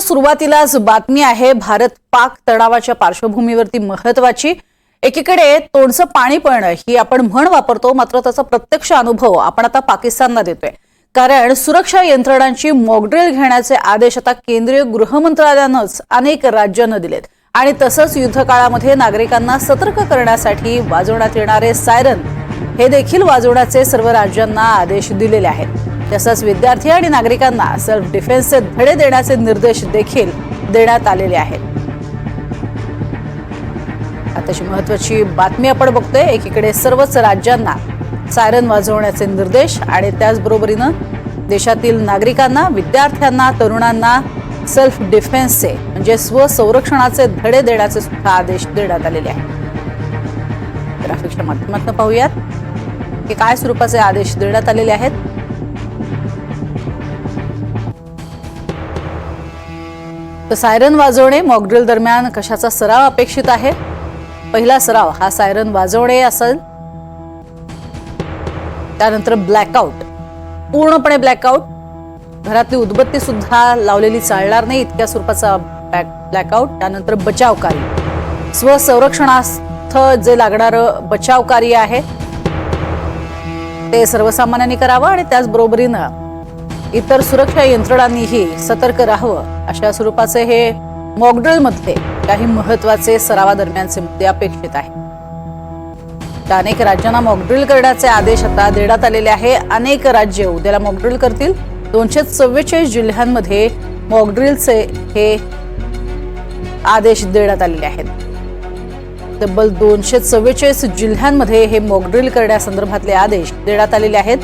सुरुवातीलाच बातमी आहे भारत पाक तणावाच्या पार्श्वभूमीवरती महत्वाची एकीकडे तोंडचं पाणी पळणं ही आपण म्हण वापरतो मात्र त्याचा प्रत्यक्ष अनुभव आपण आता पाकिस्तानला देतोय. कारण सुरक्षा यंत्रणांची मॉकड्रिल घेण्याचे आदेश आता केंद्रीय गृह मंत्रालयानंच अनेक राज्यांना दिलेत. आणि तसंच युद्धकाळामध्ये नागरिकांना सतर्क करण्यासाठी वाजवण्यात येणारे सायरन हे देखील वाजवण्याचे सर्व राज्यांना आदेश दिलेले आहेत. तसंच विद्यार्थी आणि नागरिकांना सेल्फ डिफेन्सचे धडे देण्याचे निर्देश देखील देण्यात आलेले आहेत. आताची महत्वाची बातमी आपण बघतोय. एकीकडे सर्वच राज्यांना सायरन वाजवण्याचे निर्देश आणि त्याचबरोबरीनं देशातील नागरिकांना विद्यार्थ्यांना तरुणांना सेल्फ डिफेन्सचे म्हणजे स्वसंरक्षणाचे धडे देण्याचे सुद्धा आदेश देण्यात आलेले आहेत. ग्राफिक्सच्या माध्यमातून पाहूयात की काय स्वरूपाचे आदेश देण्यात आलेले आहेत. तर सायरन वाजवणे मॉकड्रिल दरम्यान कशाचा सराव अपेक्षित आहे? पहिला सराव हा सायरन वाजवणे असेल. त्यानंतर ब्लॅकआउट पूर्णपणे ब्लॅकआउट घरातली उदबत्ती सुद्धा लावलेली चालणार नाही इतक्या स्वरूपाचा ब्लॅकआउट त्यानंतर बचाव कार्य स्वसंरक्षणार्थ जे लागणारं बचाव कार्य आहे ते सर्वसामान्यांनी करावं आणि त्याचबरोबरीनं इतर सुरक्षा यंत्रणांनीही सतर्क राहावं अशा स्वरूपाचे हे मॉकड्रिलमध्ये काही महत्त्वाचे सरावादरम्यानचे मुद्दे अपेक्षित आहेत. अनेक राज्यांना मॉकड्रिल करण्याचे आदेश आता देण्यात आलेले आहे. अनेक राज्य उद्याला मॉकड्रिल करतील. दोनशे चव्वेचाळीस जिल्ह्यांमध्ये मॉकड्रिलचे हे आदेश देण्यात आलेले आहेत. तब्बल दोनशे चव्वेचाळीस जिल्ह्यांमध्ये हे मॉकड्रिल करण्यासंदर्भातले आदेश देण्यात आलेले आहेत.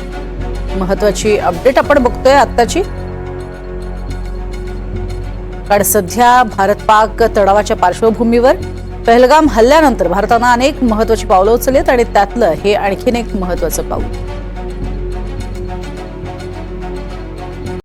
महत्वाची अपडेट आपण बघतोय आत्ताची. कारण सध्या भारत पाक तणावाच्या पार्श्वभूमीवर पहलगाम हल्ल्यानंतर भारतानं अनेक महत्वाची पावलं उचललीत आणि त्यातलं हे आणखीन एक महत्वाचं पाऊल.